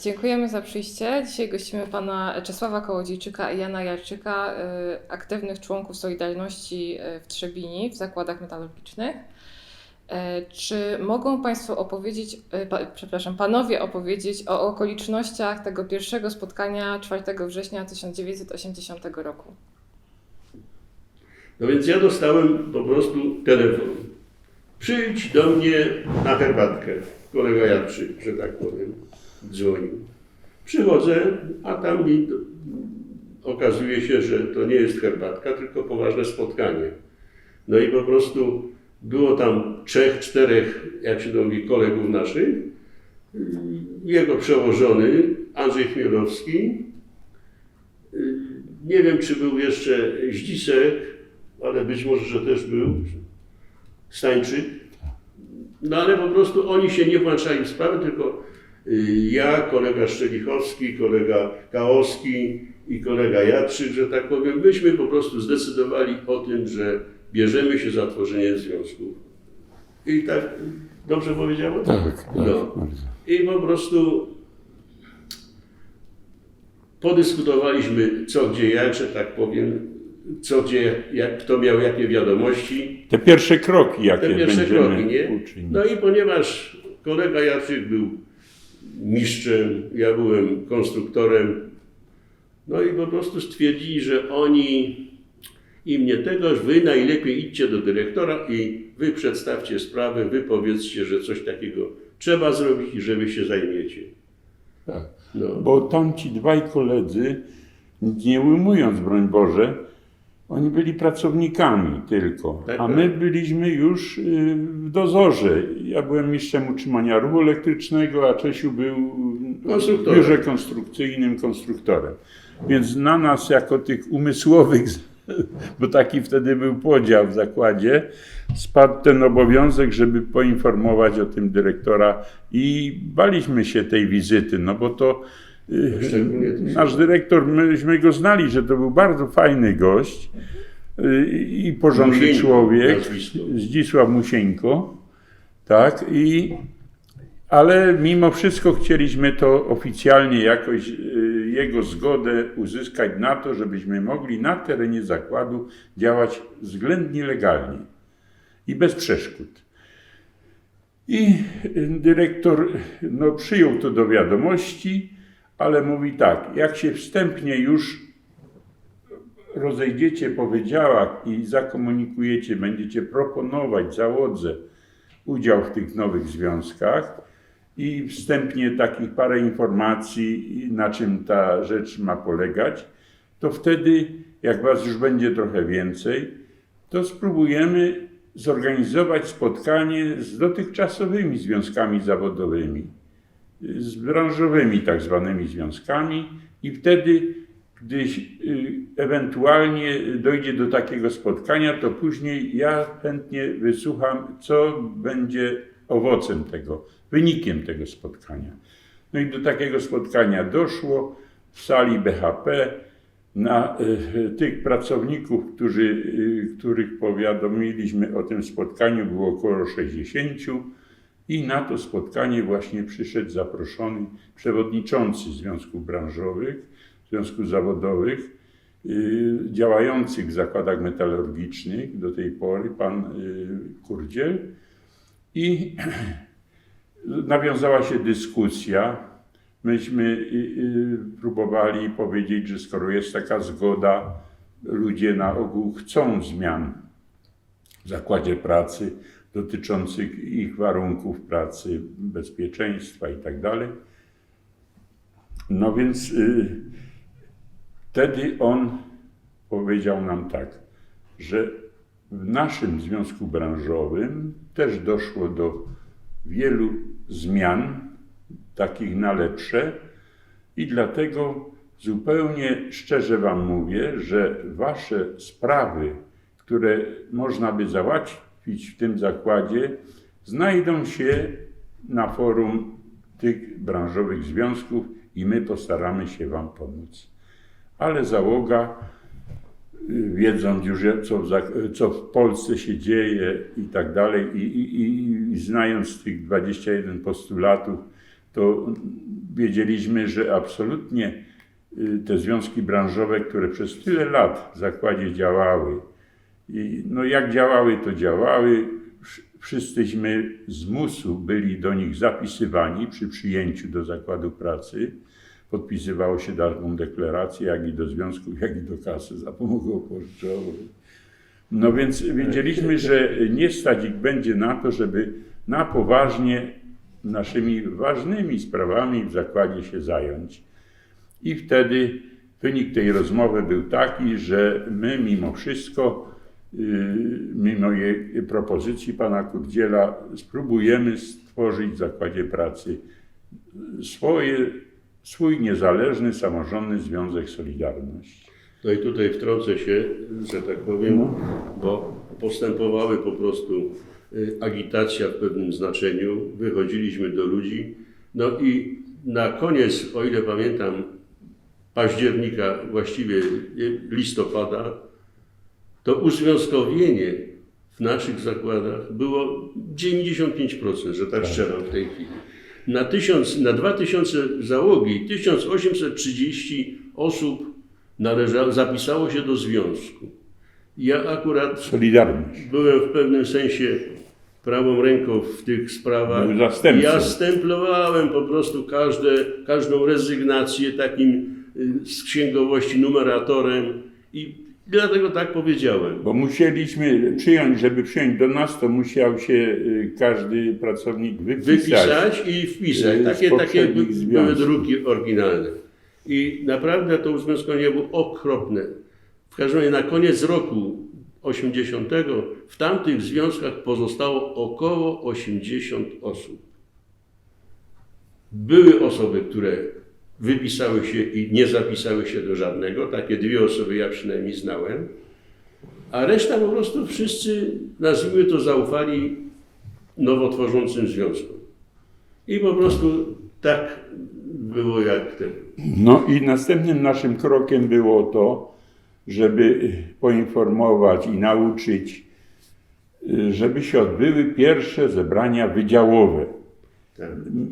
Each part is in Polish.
Dziękujemy za przyjście. Dzisiaj gościmy pana Czesława Kołodziejczyka i Jana Jarczyka, y, aktywnych członków Solidarności y, w Trzebini w zakładach metalurgicznych. E, Czy mogą Państwo opowiedzieć, y, pa, przepraszam, Panowie opowiedzieć o okolicznościach tego pierwszego spotkania 4 września 1980 roku? No więc ja dostałem po prostu telefon. Przyjdź do mnie na herbatkę. Kolega Jarczyk, że tak powiem, dzwonił. Przychodzę, a tam mi okazuje się, że to nie jest herbatka, tylko poważne spotkanie. No i po prostu było tam trzech, czterech, jak się to mówi, kolegów naszych. Jego przełożony, Andrzej Chmielowski. Nie wiem, czy był jeszcze Zdzisek, ale być może, że też był Stańczyk. No ale po prostu oni się nie włączali w sprawę, tylko ja, kolega Szczelichowski, kolega Kaowski i kolega Jatrzyk, że tak powiem, myśmy po prostu zdecydowali o tym, że bierzemy się za tworzenie związków. I tak, dobrze powiedziałem? Tak, tak, No. I po prostu podyskutowaliśmy co gdzie jak, że tak powiem, co gdzie, jak, kto miał jakie wiadomości. Te pierwsze kroki, jakie Te pierwsze będziemy kroki, nie? uczynić. No i ponieważ kolega Jaczyk był mistrzem, ja byłem konstruktorem, no i po prostu stwierdzili, że oni im nie tegoż, wy najlepiej idźcie do dyrektora i wy przedstawcie sprawę, wy powiedzcie, że coś takiego trzeba zrobić i że wy się zajmiecie. Tak. No. Bo tamci dwaj koledzy, nie ujmując, broń Boże, oni byli pracownikami tylko, Tak, a tak. my byliśmy już y, w dozorze. Ja byłem mistrzem utrzymania ruchu elektrycznego, a Czesiu był w biurze konstrukcyjnym konstruktorem. Więc na nas jako tych umysłowych, bo taki wtedy był podział w zakładzie, spadł ten obowiązek, żeby poinformować o tym dyrektora i baliśmy się tej wizyty, no bo to nasz dyrektor, myśmy go znali, że to był bardzo fajny gość y, i porządny Musieńko człowiek, nazwisko. Zdzisław Musieńko, tak, i ale mimo wszystko chcieliśmy to oficjalnie jakoś y, jego zgodę uzyskać na to, żebyśmy mogli na terenie zakładu działać względnie legalnie i bez przeszkód. I y, dyrektor no, przyjął to do wiadomości, ale mówi tak, jak się wstępnie już rozejdziecie po wydziałach i zakomunikujecie, będziecie proponować załodze udział w tych nowych związkach i wstępnie takich parę informacji, na czym ta rzecz ma polegać, to wtedy, jak Was już będzie trochę więcej, to spróbujemy zorganizować spotkanie z dotychczasowymi związkami zawodowymi, z branżowymi tak zwanymi związkami i wtedy, gdy y, ewentualnie dojdzie do takiego spotkania, to później ja chętnie wysłucham, co będzie owocem tego, wynikiem tego spotkania. No i do takiego spotkania doszło w sali BHP. Na y, tych pracowników, którzy, y, których powiadomiliśmy o tym spotkaniu, było około 60 i na to spotkanie właśnie przyszedł zaproszony przewodniczący Związków Branżowych, Związków Zawodowych, y, działających w zakładach metalurgicznych do tej pory, pan y, Kurdziel. I nawiązała się dyskusja. Myśmy y, próbowali powiedzieć, że skoro jest taka zgoda, ludzie na ogół chcą zmian w zakładzie pracy dotyczących ich warunków pracy, bezpieczeństwa i tak. No więc y, wtedy on powiedział nam tak, że w naszym związku branżowym też doszło do wielu zmian, takich na lepsze, i dlatego zupełnie szczerze Wam mówię, że Wasze sprawy, które można by załatwić w tym zakładzie, znajdą się na forum tych branżowych związków i my postaramy się Wam pomóc. Ale załoga y, wiedząc już, co w, zak- co w Polsce się dzieje i tak dalej, i, i, i, i znając tych 21 postulatów, to wiedzieliśmy, że absolutnie y, te związki branżowe, które przez tyle lat w zakładzie działały, i no jak działały, to działały. Wsz- Wszyscyśmy z musu byli do nich zapisywani przy przyjęciu do zakładu pracy. Podpisywało się taką deklarację, jak i do związków, jak i do kasy zapomogowo-pożyczowej. No więc wiedzieliśmy, że nie stać ich będzie na to, żeby na poważnie naszymi ważnymi sprawami w zakładzie się zająć. I wtedy wynik tej rozmowy był taki, że my mimo wszystko, mimo jej propozycji pana Kurdziela, spróbujemy stworzyć w zakładzie pracy swoje, swój niezależny, samorządny Związek Solidarność. No i tutaj wtrącę się, że tak powiem, bo postępowały po prostu y, agitacja w pewnym znaczeniu, wychodziliśmy do ludzi, no i na koniec, o ile pamiętam, października, właściwie y, listopada, to uzwiązkowienie w naszych zakładach było 95%, że tak strzelam w tej chwili. Na, tysiąc, na 2000 załogi 1830 osób zapisało się do związku. Ja akurat Solidarność. byłem w pewnym sensie prawą ręką w tych sprawach. Ja stemplowałem po prostu każde, każdą rezygnację takim y, z księgowości numeratorem i dlatego tak powiedziałem. Bo musieliśmy przyjąć, żeby przyjąć do nas, to musiał się y, każdy pracownik wypisać. wypisać i wpisać. y, z Takie, takie poprzednich by- związków. były druki oryginalne. I naprawdę to uzwiązkowienie było okropne. W każdym razie na koniec roku 80 w tamtych związkach pozostało około 80 osób. Były osoby, które wypisały się i nie zapisały się do żadnego. Takie dwie osoby ja przynajmniej znałem. A reszta po prostu wszyscy, nazwijmy to, zaufali nowo tworzącym związkom. I po prostu tak było jak ten. No i następnym naszym krokiem było to, żeby poinformować i nauczyć, y, żeby się odbyły pierwsze zebrania wydziałowe.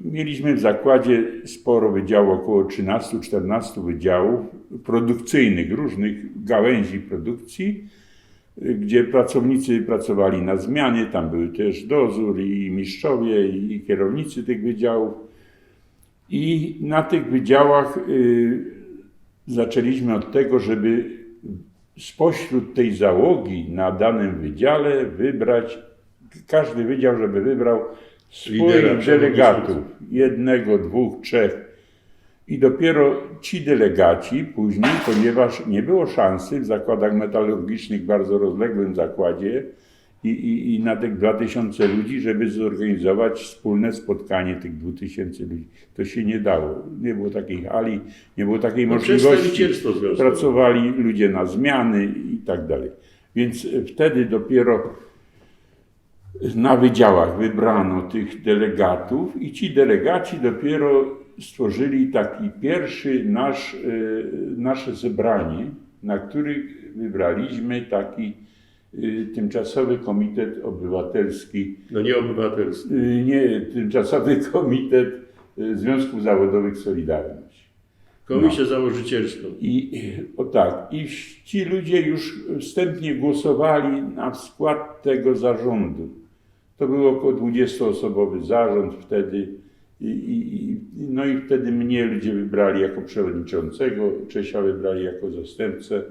Mieliśmy w zakładzie sporo wydziałów, około 13-14 wydziałów produkcyjnych, różnych gałęzi produkcji, gdzie pracownicy pracowali na zmianie, tam były też dozór i mistrzowie i kierownicy tych wydziałów. I na tych wydziałach y, zaczęliśmy od tego, żeby spośród tej załogi na danym wydziale wybrać, każdy wydział, żeby wybrał swoich delegatów, jednego, dwóch, trzech. I dopiero ci delegaci później, ponieważ nie było szansy w zakładach metalurgicznych, bardzo rozległym zakładzie i, i, i na tych 2000 ludzi, żeby zorganizować wspólne spotkanie tych 2000 ludzi. To się nie dało. Nie było takiej hali, nie było takiej No, możliwości. Pracowali ludzie na zmiany i tak dalej. Więc wtedy dopiero na wydziałach wybrano tych delegatów i ci delegaci dopiero stworzyli taki pierwszy nasz, e, nasze zebranie, na których wybraliśmy taki e, tymczasowy komitet obywatelski, No nie obywatelski. e, nie, tymczasowy komitet Związków Zawodowych Solidarność. Komisję założycielską. I o tak, i ci ludzie już wstępnie głosowali na skład tego zarządu. To był około 20-osobowy zarząd wtedy. I, i, no i wtedy mnie ludzie wybrali jako przewodniczącego, Czesia wybrali jako zastępcę.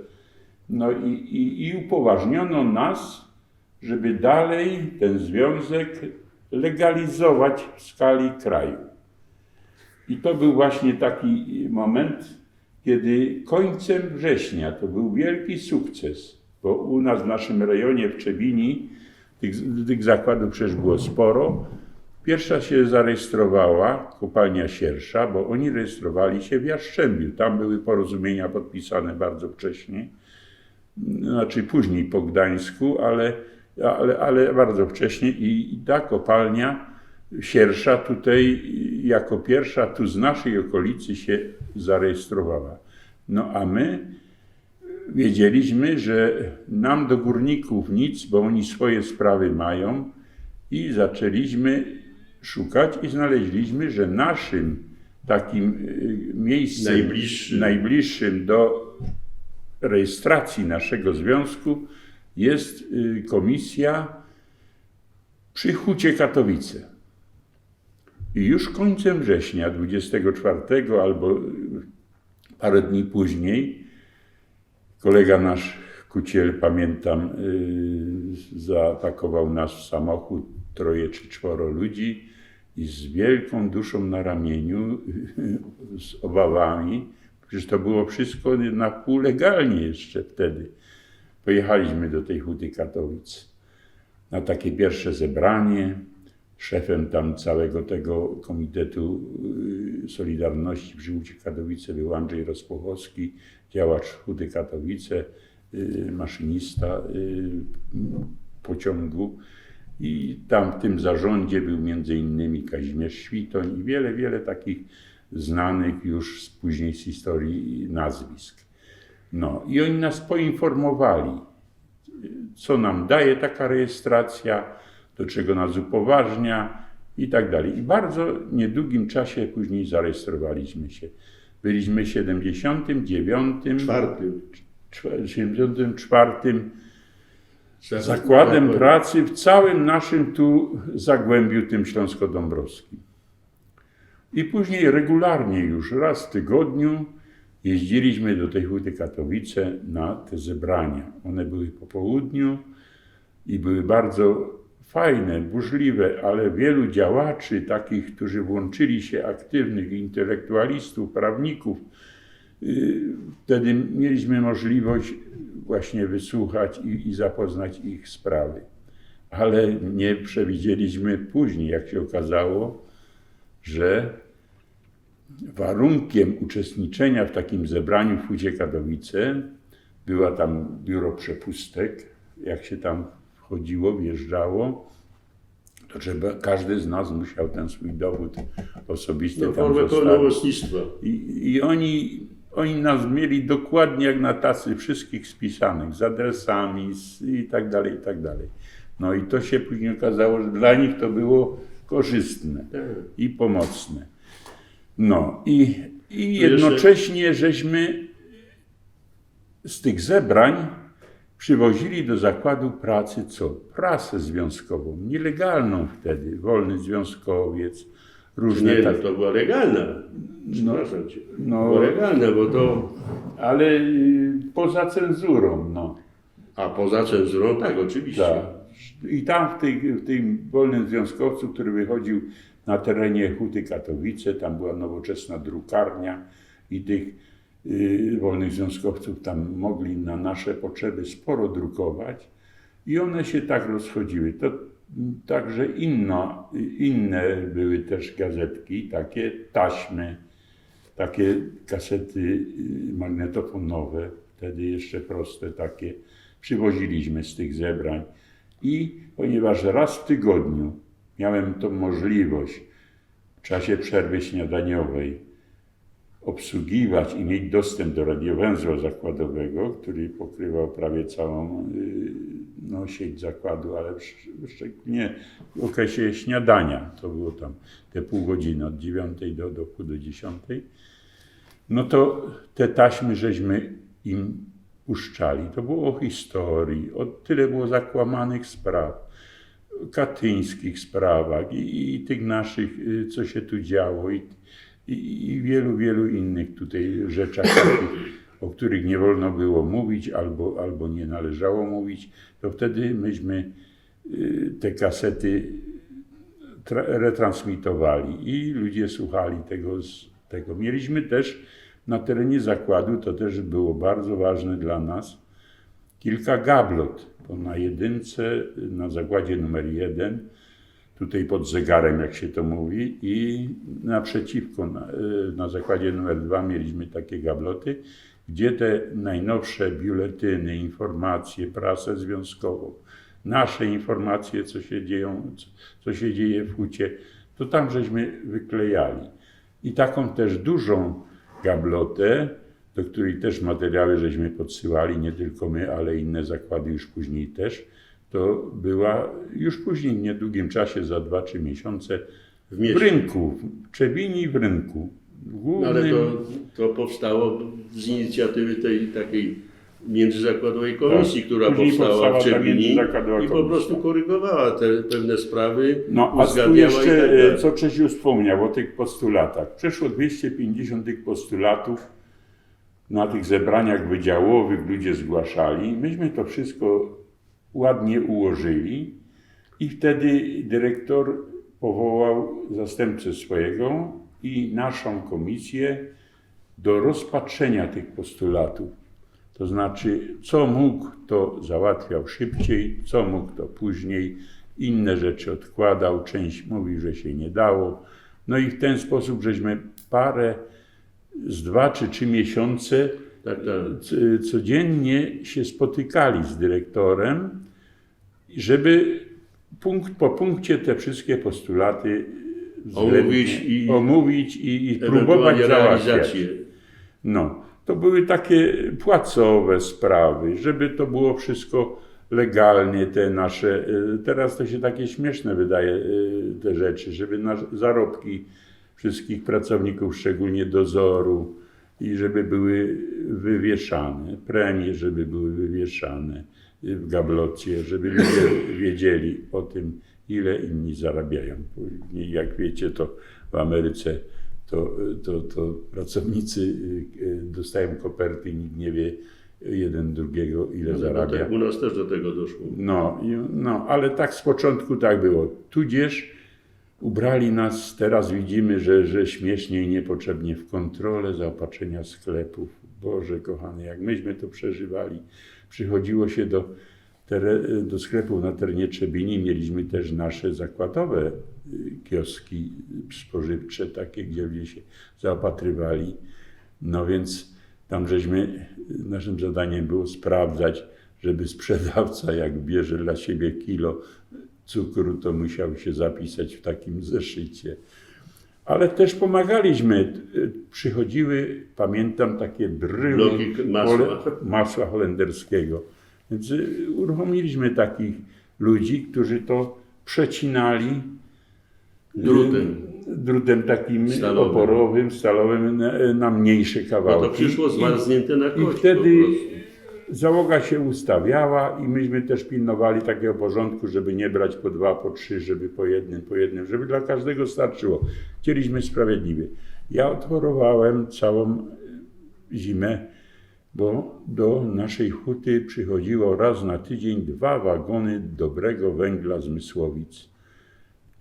No i, i, i upoważniono nas, żeby dalej ten związek legalizować w skali kraju. I to był właśnie taki moment, kiedy końcem września to był wielki sukces, bo u nas w naszym rejonie w Trzebini tych, tych zakładów przecież było sporo. Pierwsza się zarejestrowała kopalnia Siersza, bo oni rejestrowali się w Jastrzębiu. Tam były porozumienia podpisane bardzo wcześnie, znaczy później po Gdańsku, ale, ale, ale bardzo wcześnie i, ta kopalnia Siersza tutaj jako pierwsza tu z naszej okolicy się zarejestrowała. No a my wiedzieliśmy, że nam do górników nic, bo oni swoje sprawy mają i zaczęliśmy szukać i znaleźliśmy, że naszym takim y, miejscem Najbliższym. najbliższym do rejestracji naszego związku jest y, komisja przy Hucie Katowice. I już końcem września, 24 albo y, parę dni później, kolega nasz Kuciel, pamiętam, y, zaatakował nas w samochód, troje czy czworo ludzi i z wielką duszą na ramieniu, z obawami, przecież to było wszystko na pół legalnie jeszcze wtedy. Pojechaliśmy do tej Huty Katowic na takie pierwsze zebranie. Szefem tam całego tego Komitetu y, Solidarności przy Hucie Katowice był Andrzej Rozpuchowski, działacz Huty Katowice, y, maszynista y, pociągu. I tam w tym zarządzie był między innymi Kazimierz Świtoń i wiele, wiele takich znanych już z później z historii nazwisk. No i oni nas poinformowali, co nam daje taka rejestracja, do czego nas upoważnia i tak dalej. I bardzo niedługim czasie później zarejestrowaliśmy się. Byliśmy w 79, Czwartym. czwa- 74 zakładem pracy w całym naszym tu zagłębiu tym śląsko-dąbrowskim. I później regularnie już raz w tygodniu jeździliśmy do tej Huty Katowice na te zebrania. One były po południu i były bardzo fajne, burzliwe, ale wielu działaczy, takich, którzy włączyli się, aktywnych intelektualistów, prawników, y, wtedy mieliśmy możliwość właśnie wysłuchać i, i zapoznać ich sprawy. Ale nie przewidzieliśmy później, jak się okazało, że warunkiem uczestniczenia w takim zebraniu w Hucie Katowice była tam biuro przepustek. Jak się tam wchodziło, wjeżdżało, to trzeba, każdy z nas musiał ten swój dowód osobisty No, tam zostawić. I, I oni, oni nas mieli dokładnie jak na tacy, wszystkich spisanych, z adresami z, i tak dalej, i tak dalej. No i to się później okazało, że dla nich to było korzystne Tak. i pomocne. No i, i jednocześnie żeśmy z tych zebrań przywozili do zakładu pracy co? Prasę związkową, nielegalną wtedy, wolny związkowiec, różne Nie, no tak, to była legalna. Przepraszam cię. no- Była legalna, bo to... ale y, poza cenzurą, no. A poza cenzurą, tak, oczywiście. Tak. I tam w, tej, w tym wolnym związkowcu, który wychodził na terenie Huty Katowice, tam była nowoczesna drukarnia i tych wolnych związkowców tam mogli na nasze potrzeby sporo drukować i one się tak rozchodziły. To także inno, inne były też gazetki, takie taśmy, takie kasety y, magnetofonowe, wtedy jeszcze proste takie, przywoziliśmy z tych zebrań. I ponieważ raz w tygodniu miałem tą możliwość w czasie przerwy śniadaniowej obsługiwać i mieć dostęp do radiowęzła zakładowego, który pokrywał prawie całą y, no, sieć zakładu, ale szcz- szczególnie w okresie śniadania, to było tam te pół godziny od 9 do, do pół do 10, no to te taśmy żeśmy im puszczali. To było o historii, o tyle było zakłamanych spraw, katyńskich sprawach i, i tych naszych, y, co się tu działo i, i, i wielu, wielu innych tutaj rzeczach, o których nie wolno było mówić albo, albo nie należało mówić, to wtedy myśmy y, te kasety tra- retransmitowali i ludzie słuchali tego, tego. Mieliśmy też na terenie zakładu, to też było bardzo ważne dla nas, kilka gablot, bo na jedynce, na zakładzie numer jeden, tutaj pod zegarem, jak się to mówi, i naprzeciwko, na, y, na zakładzie numer dwa mieliśmy takie gabloty, gdzie te najnowsze biuletyny, informacje, prasę związkową, nasze informacje, co się, dzieją, co się dzieje w hucie, to tam żeśmy wyklejali. I taką też dużą gablotę, do której też materiały żeśmy podsyłali, nie tylko my, ale inne zakłady już później też, to była już później w niedługim czasie, za 2-3 miesiące, w W rynku, w Trzebini w rynku. No, ale Głównym, to, to powstało z inicjatywy tej takiej międzyzakładowej komisji, Tak. która Później powstała w międzyzakładowa i po prostu korygowała te pewne sprawy, No, a tu tak jeszcze, e, co Czesiu wspomniał o tych postulatach. Przeszło 250 tych postulatów na tych zebraniach wydziałowych ludzie zgłaszali. Myśmy to wszystko ładnie ułożyli i wtedy dyrektor powołał zastępcę swojego i naszą komisję do rozpatrzenia tych postulatów. To znaczy, co mógł, to załatwiał szybciej, co mógł, to później. Inne rzeczy odkładał, część mówił, że się nie dało. No i w ten sposób żeśmy parę, z dwa czy trzy miesiące Tak, tak. c- codziennie się spotykali z dyrektorem, żeby punkt po punkcie te wszystkie postulaty Omówić i- omówić i, i próbować załatwiać. No, to były takie płacowe sprawy, żeby to było wszystko legalnie, te nasze, y, teraz to się takie śmieszne wydaje y, te rzeczy, żeby na zarobki wszystkich pracowników, szczególnie dozoru i żeby były wywieszane, premie, żeby były wywieszane w gablocie, żeby ludzie wiedzieli o tym, ile inni zarabiają. Później, jak wiecie, to w Ameryce to, to, to pracownicy y, y, dostają koperty i nikt nie wie jeden drugiego, ile No, zarabia. tak, u nas też do tego doszło. No, no, ale tak z początku tak było. Tudzież ubrali nas, teraz widzimy, że, że śmiesznie i niepotrzebnie w kontrolę zaopatrzenia sklepów. Boże kochany, jak myśmy to przeżywali. Przychodziło się do, do sklepów na terenie Trzebini, mieliśmy też nasze zakładowe y, kioski spożywcze, takie, gdzie ludzie się zaopatrywali. No więc tam żeśmy, naszym zadaniem było sprawdzać, żeby sprzedawca, jak bierze dla siebie kilo cukru, to musiał się zapisać w takim zeszycie. Ale też pomagaliśmy. Przychodziły, pamiętam, takie bryły masła. masła holenderskiego. Więc y, uruchomiliśmy takich ludzi, którzy to przecinali Drutem. y, drutem takim Stalowym. oporowym, stalowym na, na mniejsze No kawałki. to przyszło I- zmarznięte na i kość wtedy po prostu. Załoga się ustawiała i myśmy też pilnowali takiego porządku, żeby nie brać po dwa, po trzy, żeby po jednym, po jednym, żeby dla każdego starczyło. Chcieliśmy sprawiedliwie. Ja odchorowałem całą zimę, bo do naszej huty przychodziło raz na tydzień dwa wagony dobrego węgla z Mysłowic.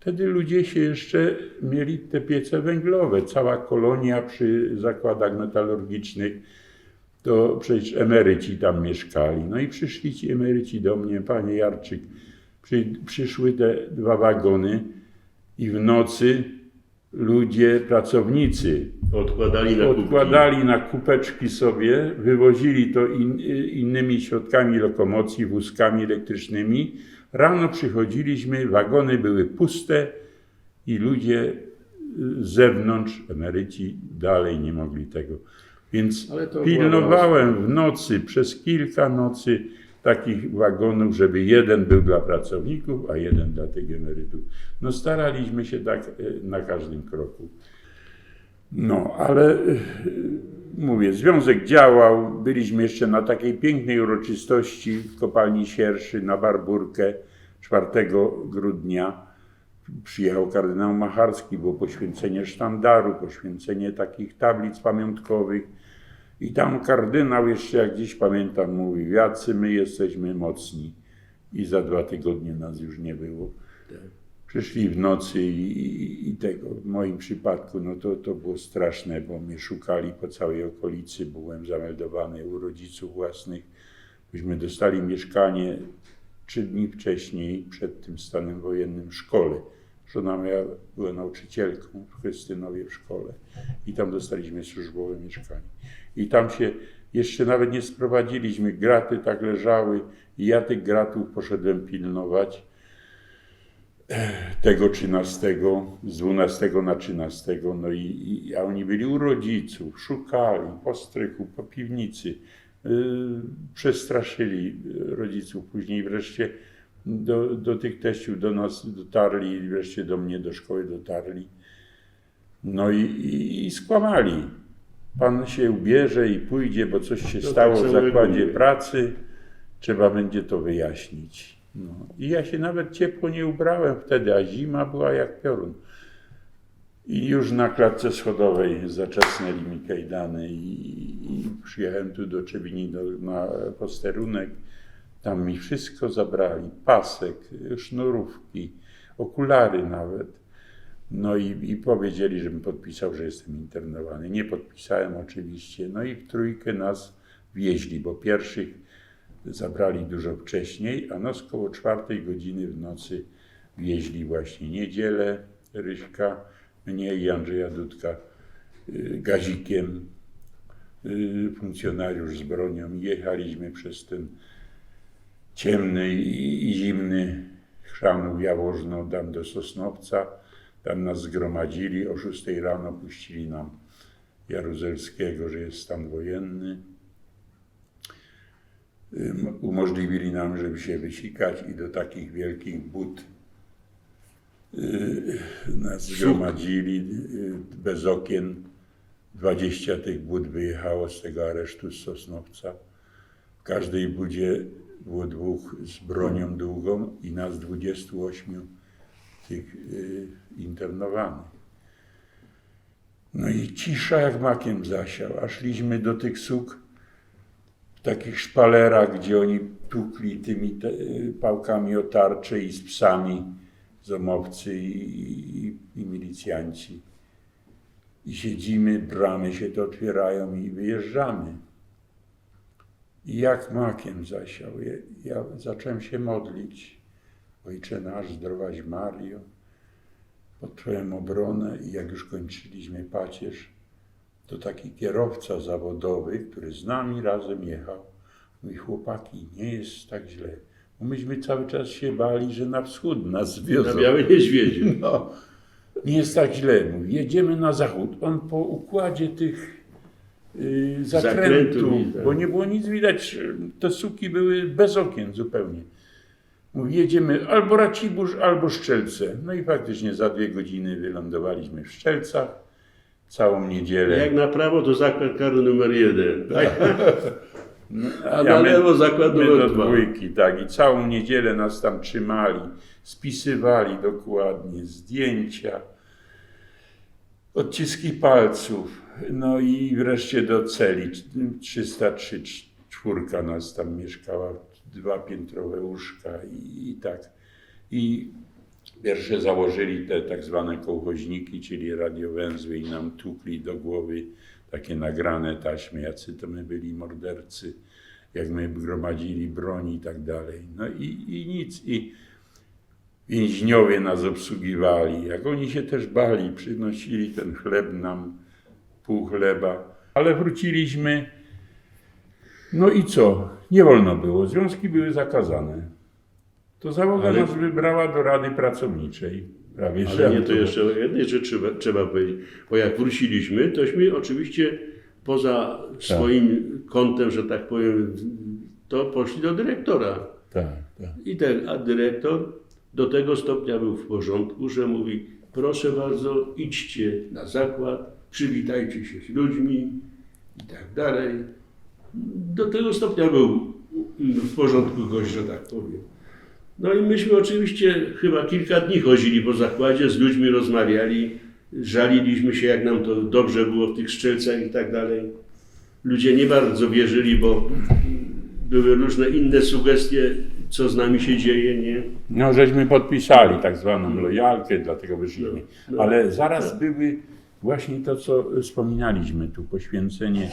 Wtedy ludzie się jeszcze mieli te piece węglowe. Cała kolonia przy zakładach metalurgicznych to przecież emeryci tam mieszkali. No i przyszli ci emeryci do mnie, panie Jarczyk, przy, przyszły te dwa wagony i w nocy ludzie, pracownicy Odkładali na odkładali na kupeczki sobie, wywozili to in, innymi środkami lokomocji, wózkami elektrycznymi. Rano przychodziliśmy, wagony były puste i ludzie z zewnątrz, emeryci, dalej nie mogli tego. Więc pilnowałem w nocy, przez kilka nocy takich wagonów, żeby jeden był dla pracowników, a jeden dla tych emerytów. No staraliśmy się tak e, na każdym kroku. No, ale e, mówię, związek działał. Byliśmy jeszcze na takiej pięknej uroczystości w kopalni Sierszy na Barburkę 4 grudnia. Przyjechał kardynał Macharski, było poświęcenie sztandaru, poświęcenie takich tablic pamiątkowych. I tam kardynał jeszcze, jak dziś pamiętam, mówił, jacy my jesteśmy mocni. I za dwa tygodnie nas już nie było. Przyszli w nocy i, i, i tego, w moim przypadku, no to, to było straszne, bo mnie szukali po całej okolicy, byłem zameldowany u rodziców własnych. Myśmy dostali mieszkanie trzy dni wcześniej, przed tym stanem wojennym w szkole. Żona moja była nauczycielką w Chrystynowie w szkole i tam dostaliśmy służbowe mieszkanie. I tam się jeszcze nawet nie sprowadziliśmy, graty tak leżały i ja tych gratów poszedłem pilnować tego 13, z 12 na 13, no i, i a oni byli u rodziców, szukali po strychu, po piwnicy, yy, przestraszyli rodziców. Później wreszcie do, do tych teściów do nas dotarli, wreszcie do mnie do szkoły dotarli. No i, i, i skłamali. Pan się ubierze i pójdzie, bo coś się No, stało tak w zakładzie mówię. pracy. Trzeba będzie to wyjaśnić. No. I ja się nawet ciepło nie ubrałem wtedy, a zima była jak piorun. I już na klatce schodowej zaczesnęli mi kajdany i, i przyjechałem tu do Czebini do, na posterunek. Tam mi wszystko zabrali, pasek, sznurówki, okulary nawet. No i, i powiedzieli, żebym podpisał, że jestem internowany. Nie podpisałem oczywiście. No i w trójkę nas wieźli, bo pierwszych zabrali dużo wcześniej, a nas koło czwartej godziny w nocy wieźli właśnie niedzielę, Ryśka, mnie i Andrzeja Dudka y, gazikiem, y, funkcjonariusz z bronią. Jechaliśmy przez ten ciemny i, zimny chrzanów Jaworzno, tam do Sosnowca. Tam nas zgromadzili, o 6 rano puścili nam Jaruzelskiego, że jest stan wojenny. Umożliwili nam, żeby się wysikać i do takich wielkich but y, nas zgromadzili y, bez okien. 20 tych bud wyjechało z tego aresztu z Sosnowca. W każdej budzie było dwóch z bronią długą i nas 28 tych y, internowanych. No i cisza jak makiem zasiał, a szliśmy do tych suk w takich szpalerach, gdzie oni tukli tymi te, y, pałkami o tarcze i z psami zomowcy i, i, i milicjanci. I siedzimy, bramy się to otwierają i wyjeżdżamy. I jak makiem zasiał, ja, ja zacząłem się modlić. Ojcze nasz, zdrowaś Mario, pod Twoją obronę i jak już kończyliśmy pacierz, to taki kierowca zawodowy, który z nami razem jechał, mówi, chłopaki, nie jest tak źle. Bo myśmy cały czas się bali, że na wschód nas Na wiozą. Białej Niedźwiedziu. No, nie jest tak źle. Mówi, jedziemy na zachód. On po układzie tych y, zakrętów, tak. bo nie było nic widać, te suki były bez okien zupełnie. Mówi, jedziemy albo Racibórz, albo Szczelce. No i faktycznie za dwie godziny wylądowaliśmy w Szczelcach. Całą niedzielę. Jak na prawo to zakład karny numer jeden. Tak? A Ja na lewo zakład numer do dwa. dwójki, tak. I całą niedzielę nas tam trzymali, spisywali dokładnie zdjęcia, odciski palców. No i wreszcie do celi. 303 czwórka nas tam mieszkała, dwa piętrowe łóżka i, i tak. I pierwsze założyli te tak zwane kołchoźniki, czyli radiowęzły i nam tukli do głowy takie nagrane taśmy, jacy to my byli mordercy jak my gromadzili broń i tak dalej. No i, i nic. I więźniowie nas obsługiwali. Jak oni się też bali, przynosili ten chleb nam, pół chleba. Ale wróciliśmy. No i co? Nie wolno było. Związki były zakazane. To załoga Ale- nas wybrała do Rady Pracowniczej. Prawie Ale nie, to jeszcze o jednej rzeczy trzeba, trzeba powiedzieć. Bo jak wróciliśmy, tośmy oczywiście poza Tak. swoim kątem, że tak powiem, to poszli do dyrektora. Tak, tak. I ten, a dyrektor do tego stopnia był w porządku, że mówi, proszę bardzo, idźcie na zakład, przywitajcie się z ludźmi i tak dalej. Do tego stopnia był w porządku gość, że tak powiem. No i myśmy oczywiście chyba kilka dni chodzili po zakładzie, z ludźmi rozmawiali, żaliliśmy się, jak nam to dobrze było w tych strzelcach i tak dalej. Ludzie nie bardzo wierzyli, bo były różne inne sugestie, co z nami się dzieje, nie? No, żeśmy podpisali tak zwaną lojalkę, dlatego wyszliśmy. No, no, Ale zaraz tak. były właśnie to, co wspominaliśmy tu, poświęcenie.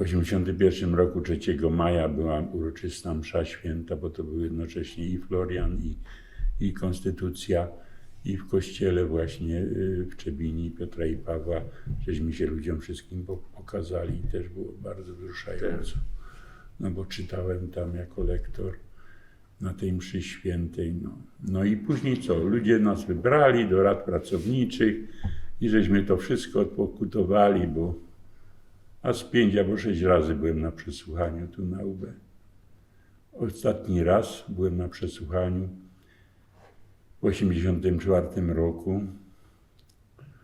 W 81 roku 3 maja była uroczysta msza święta, bo to był jednocześnie i Florian, i, i Konstytucja, i w kościele właśnie y, w Czebini Piotra i Pawła, żeśmy się ludziom wszystkim po- pokazali i też było bardzo wzruszająco. No bo czytałem tam jako lektor na tej mszy świętej. No. no i później co? Ludzie nas wybrali do rad pracowniczych i żeśmy to wszystko odpokutowali, bo a z pięć albo sześć razy byłem na przesłuchaniu tu na UB. Ostatni raz byłem na przesłuchaniu w 1984 roku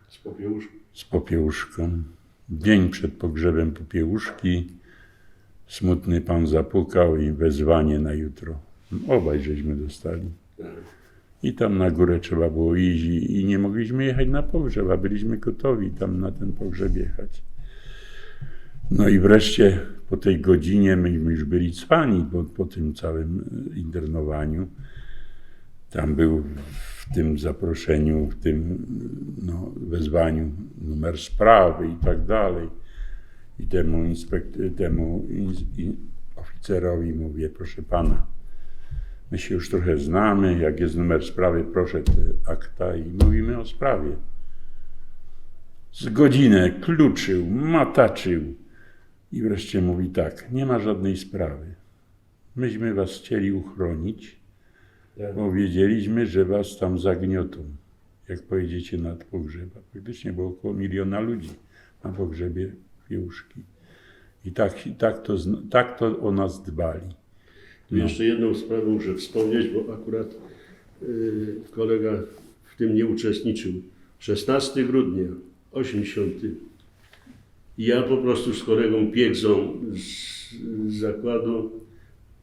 Z popiełuszką. z Popiełuszką. Dzień przed pogrzebem Popiełuszki smutny pan zapukał i wezwanie na jutro. Obaj żeśmy dostali. Tak. I tam na górę trzeba było iść i, i nie mogliśmy jechać na pogrzeb, a byliśmy gotowi tam na ten pogrzeb jechać. No i wreszcie po tej godzinie myśmy już byli cwani po, po tym całym e, internowaniu. Tam był w tym zaproszeniu, w tym no, wezwaniu numer sprawy i tak dalej. I temu, inspekt- temu oficerowi mówię, proszę pana, My się już trochę znamy. Jak jest numer sprawy, proszę te akta i mówimy o sprawie. Z godzinę kluczył, mataczył i wreszcie mówi tak: Nie ma żadnej sprawy. Myśmy was chcieli uchronić, Tak. bo wiedzieliśmy, że was tam zagniotą, jak pojedziecie nad pogrzeb. A Praktycznie było około miliona ludzi na pogrzebie Piełuszki. I tak, i tak, to, tak to o nas dbali. Tu No. jeszcze jedną sprawę muszę wspomnieć, bo akurat y, kolega w tym nie uczestniczył. 16 grudnia 80. Ja po prostu z kolegą Piegzą z, z zakładu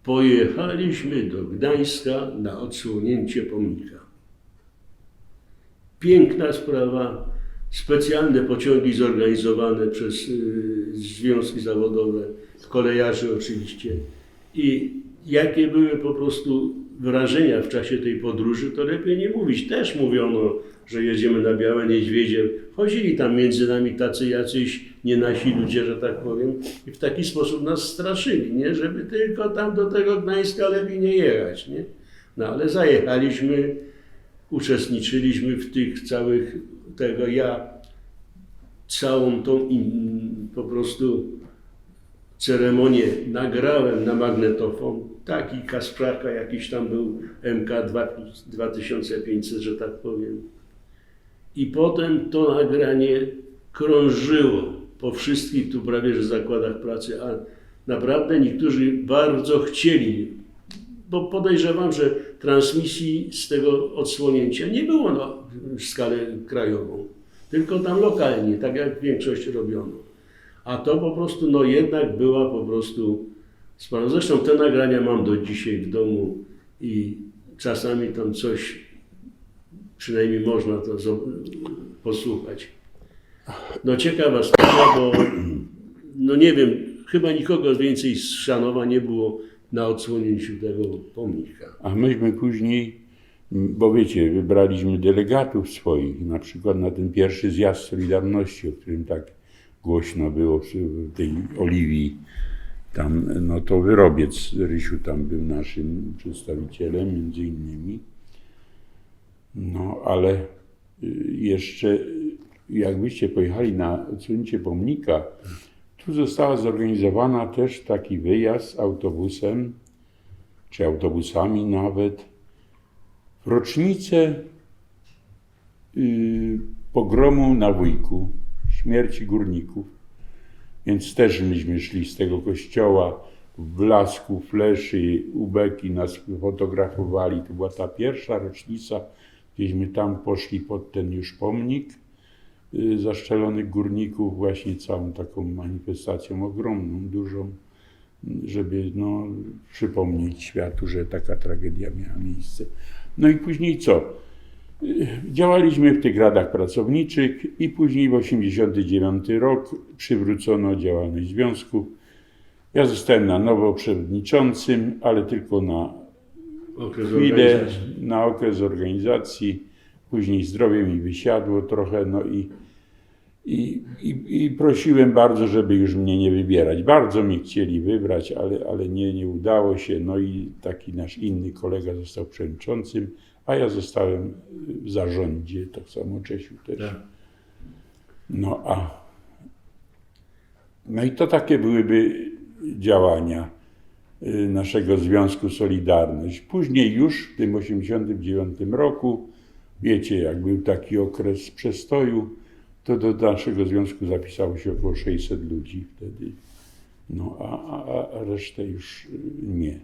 pojechaliśmy do Gdańska na odsłonięcie pomnika. Piękna sprawa, specjalne pociągi zorganizowane przez y, związki zawodowe, kolejarzy oczywiście. I jakie były po prostu wrażenia w czasie tej podróży, to lepiej nie mówić. Też mówiono, że jedziemy na Białe Niedźwiedzie. Chodzili tam między nami tacy jacyś nie nasi ludzie, że tak powiem, i w taki sposób nas straszyli, nie? żeby tylko tam do tego Gdańska lepiej nie jechać. Nie? No ale zajechaliśmy, uczestniczyliśmy w tych całych tego. Ja całą tą in, po prostu ceremonię nagrałem na magnetofon. Taki Kaspraka jakiś tam był MK 2500, że tak powiem. I potem to nagranie krążyło po wszystkich tu prawie że zakładach pracy, a naprawdę niektórzy bardzo chcieli, bo podejrzewam, że transmisji z tego odsłonięcia nie było na skalę krajową, tylko tam lokalnie, tak jak większość robiono. A to po prostu, no jednak była po prostu sprawa. Zresztą te nagrania mam do dzisiaj w domu i czasami tam coś, przynajmniej można to posłuchać. No ciekawa sprawa, bo no nie wiem, chyba nikogo więcej z Szanowa nie było na odsłonięciu tego pomnika. A myśmy później, bo wiecie, wybraliśmy delegatów swoich, na przykład na ten pierwszy zjazd Solidarności, o którym tak głośno było w tej Oliwii. Tam, no to Wyrobiec Rysiu tam był naszym przedstawicielem, między innymi. No, ale y, jeszcze, jakbyście pojechali na odsunięcie pomnika, tu została zorganizowana też taki wyjazd autobusem, czy autobusami nawet, w rocznicę y, pogromu na Wujku, śmierci górników. Więc też myśmy szli z tego kościoła w blasku, fleszy, ubeki nas fotografowali. To była ta pierwsza rocznica, gdzieśmy tam poszli pod ten już pomnik y, zaszczelonych górników, właśnie całą taką manifestacją ogromną, dużą, żeby no, przypomnieć światu, że taka tragedia miała miejsce. No i później co? Działaliśmy w tych radach pracowniczych i później w 89 rok przywrócono działalność związku. Ja zostałem na nowo przewodniczącym, ale tylko na Okres chwilę, na okres organizacji. Później zdrowie mi wysiadło trochę, no i, i, i, i prosiłem bardzo, żeby już mnie nie wybierać. Bardzo mi chcieli wybrać, ale, ale nie, nie udało się. No i taki nasz inny kolega został przewodniczącym, a ja zostałem w zarządzie, tak samo Czesiu też. Tak. No a no i to takie byłyby działania y, naszego Związku Solidarność. Później już w tym 89 roku, wiecie, jak był taki okres przestoju, to do naszego związku zapisało się około 600 ludzi wtedy. No a, a, a resztę już nie.